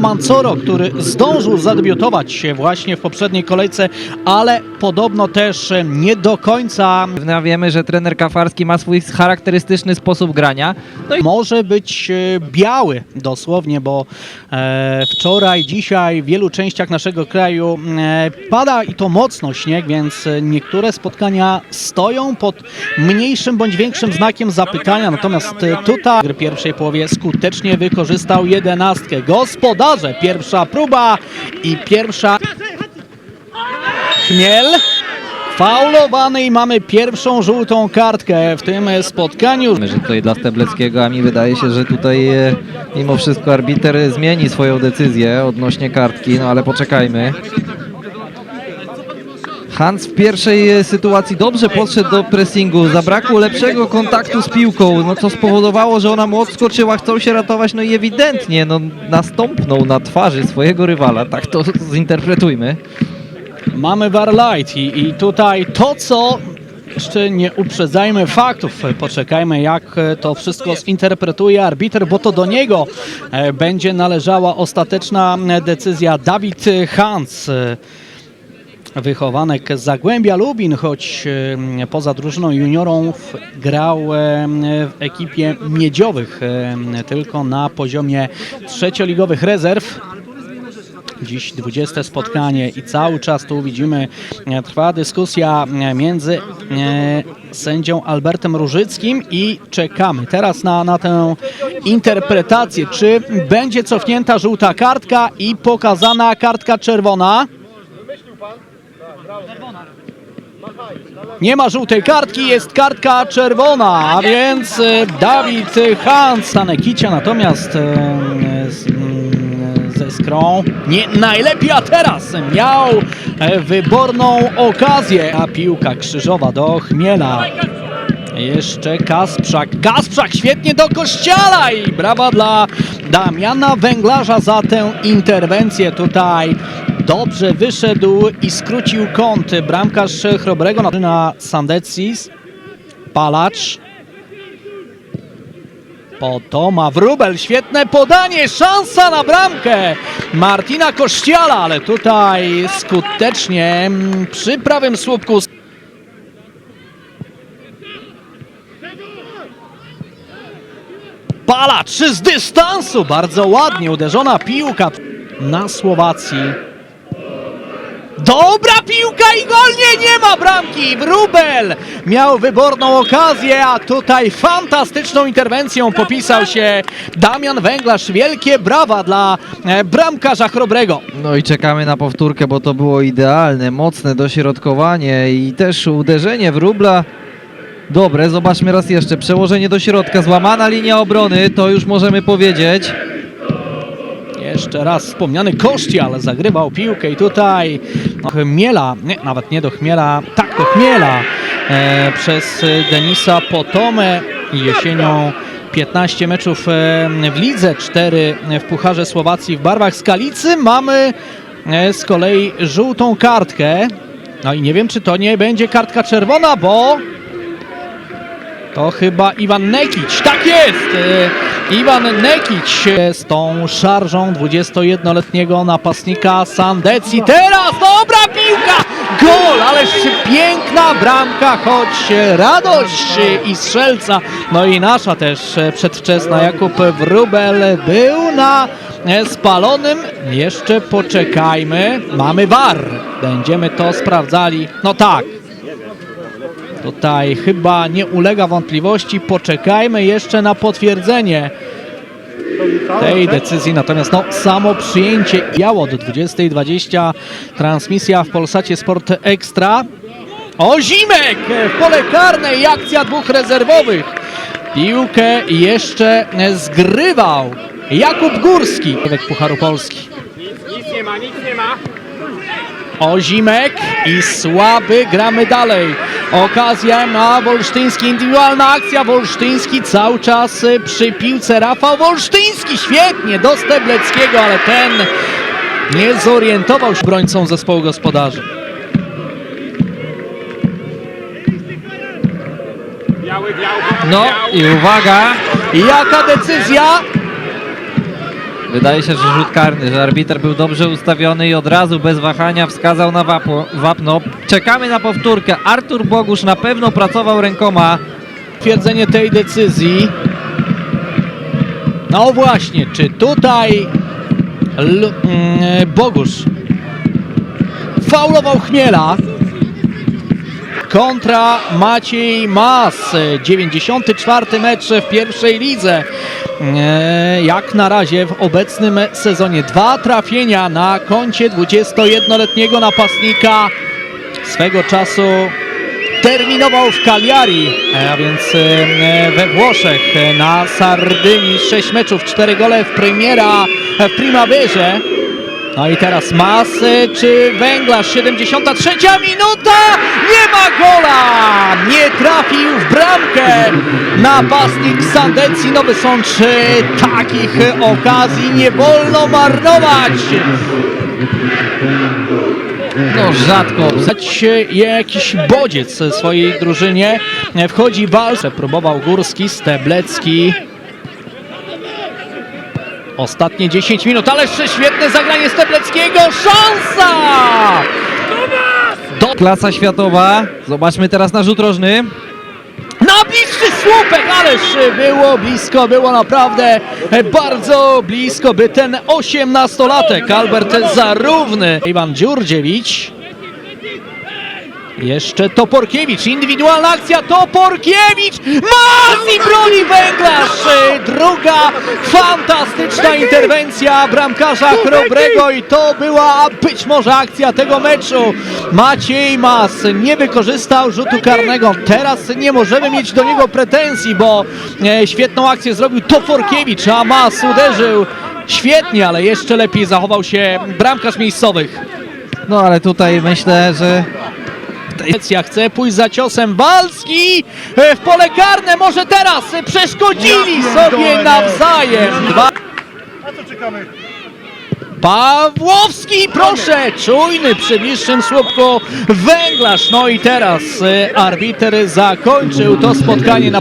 Mancoro, który zdążył zadebiutować właśnie w poprzedniej kolejce, ale podobno też nie do końca Wiemy, że trener Kafarski ma swój charakterystyczny sposób grania. No i może być e, biały dosłownie, bo e, wczoraj, dzisiaj w wielu częściach naszego kraju e, pada i to mocno śnieg, więc niektóre spotkania stoją pod mniejszym bądź większym znakiem zapytania, natomiast tutaj w pierwszej połowie skutecznie wykorzystał jedenastkę. Pierwsza próba i pierwsza Chmiel. Faulowany i mamy pierwszą żółtą kartkę w tym spotkaniu. że tutaj dla Stebleckiego, a mi wydaje się, że tutaj e, mimo wszystko arbiter zmieni swoją decyzję odnośnie kartki, no ale poczekajmy. Hans w pierwszej e, sytuacji dobrze podszedł do pressingu, zabrakło lepszego kontaktu z piłką, no co spowodowało, że ona mu odskoczyła, chcą się ratować, no i ewidentnie no, nastąpnął na twarzy swojego rywala, tak to zinterpretujmy. Mamy Warlight i, i tutaj to, co jeszcze nie uprzedzajmy faktów, poczekajmy jak e, to wszystko zinterpretuje arbiter, bo to do niego e, będzie należała ostateczna e, decyzja. Dawid Hans, e, wychowanek Zagłębia Lubin, choć poza drużyną juniorów grał w ekipie miedziowych, tylko na poziomie trzecioligowych rezerw. Dziś 20 spotkanie i cały czas tu widzimy e, trwa dyskusja e, między e, sędzią Albertem Różyckim i czekamy teraz na, na tę interpretację. Czy będzie cofnięta żółta kartka i pokazana kartka czerwona? Nie ma żółtej kartki, jest kartka czerwona, a więc e, Dawid Hans, Stanekicia natomiast e, mm, ze skrą nie najlepiej, a teraz miał e, wyborną okazję, a piłka krzyżowa do Chmiela. Jeszcze Kasprzak. Kasprzak świetnie do kościala i brawa dla Damiana Węglarza za tę interwencję tutaj. Dobrze wyszedł i skrócił kąt bramkarz Chrobrego na Sandecis. Palacz. Potoma Wróbel, świetne podanie, szansa na bramkę Martina Kościala, ale tutaj skutecznie mm, przy prawym słupku Palacz z dystansu, bardzo ładnie uderzona piłka na Słowacji. Dobra piłka i gol! Nie, ma bramki! Wróbel miał wyborną okazję, a tutaj fantastyczną interwencją popisał się Damian Węglarz. Wielkie brawa dla e, bramkarza Chrobrego. No i czekamy na powtórkę, bo to było idealne, mocne dośrodkowanie i też uderzenie w rubla. Dobre, zobaczmy raz jeszcze. Przełożenie do środka, złamana linia obrony, to już możemy powiedzieć. Jeszcze raz wspomniany Kościal zagrywał piłkę i tutaj Chmiela, nie, nawet nie do Chmiela, tak do Chmiela e, przez Denisa Potomę jesienią 15 meczów e, w lidze, 4 w Pucharze Słowacji w barwach Skalicy. Mamy e, z kolei żółtą kartkę. No i nie wiem, czy to nie będzie kartka czerwona, bo to chyba Iwan Nekić. Tak jest! Iwan Nekić z tą szarżą 21-letniego napastnika Sandeci. Teraz dobra piłka! Gol! Ależ piękna bramka, choć radość i strzelca. No i nasza też przedwczesna Jakub Wróbel był na spalonym. Jeszcze poczekajmy. Mamy war. Będziemy to sprawdzali. No tak, Tutaj chyba nie ulega wątpliwości. Poczekajmy jeszcze na potwierdzenie tej decyzji. Natomiast no, samo przyjęcie biało do 20.20. Transmisja w Polsacie Sport Ekstra. O Zimek w pole karne i akcja dwóch rezerwowych. Piłkę jeszcze zgrywał Jakub Górski. Pucharu Polski. Nic nie ma, nic nie ma. Ozimek i słaby, gramy dalej. Okazja na Wolsztyński, indywidualna akcja. Wolsztyński cały czas y, przy piłce. Rafał Wolsztyński świetnie do Stebleckiego, ale ten nie zorientował się obrońcą zespołu gospodarzy. No i uwaga, Jaka decyzja? Wydaje się, że rzut karny, że arbiter był dobrze ustawiony i od razu bez wahania wskazał na wapo, wapno. Czekamy na powtórkę. Artur Bogusz na pewno pracował rękoma. Twierdzenie tej decyzji. No właśnie, czy tutaj L- mm, Bogusz faulował Chmiela kontra Maciej Mas. 94 mecz w pierwszej lidze. E, Jak na razie w obecnym sezonie dwa trafienia na koncie 21-letniego napastnika swego czasu terminował w Cagliari, e, a więc e, we Włoszech na Sardynii 6 meczów, 4 gole w Premiera w Primaverze. No i teraz Mas e, czy Węglarz, 73 minuta, nie ma gola! Nie trafił w bramkę napastnik Sandecji Nowy Sącz. E, Takich okazji nie wolno marnować. No rzadko. Dać jakiś bodziec swojej drużynie. Wchodzi walce. Próbował Górski, Steblecki. Ostatnie 10 minut, ależ świetne zagranie Stebleckiego. Szansa! Do... Klasa światowa. Zobaczmy teraz na rzut rożny. Najbliższy słupek, ależ było blisko, było naprawdę bardzo blisko, by ten 18-latek Albert Zarówny, Iwan Dziurdziewicz. Jeszcze Toporkiewicz, indywidualna akcja, Toporkiewicz, Mas i broni Węglarz! Druga fantastyczna interwencja bramkarza Chrobrego i to była być może akcja tego meczu. Maciej Mas nie wykorzystał rzutu karnego. Teraz nie możemy mieć do niego pretensji, bo e, świetną akcję zrobił Toporkiewicz, a Mas uderzył świetnie, ale jeszcze lepiej zachował się bramkarz miejscowych. No ale tutaj myślę, że Grecja chce pójść za ciosem Balski e, w pole karne, może teraz przeszkodzili sobie nawzajem. Dwa... Pawłowski, proszę, czujny przy bliższym słupku węglarz. No i teraz e, arbiter zakończył to spotkanie na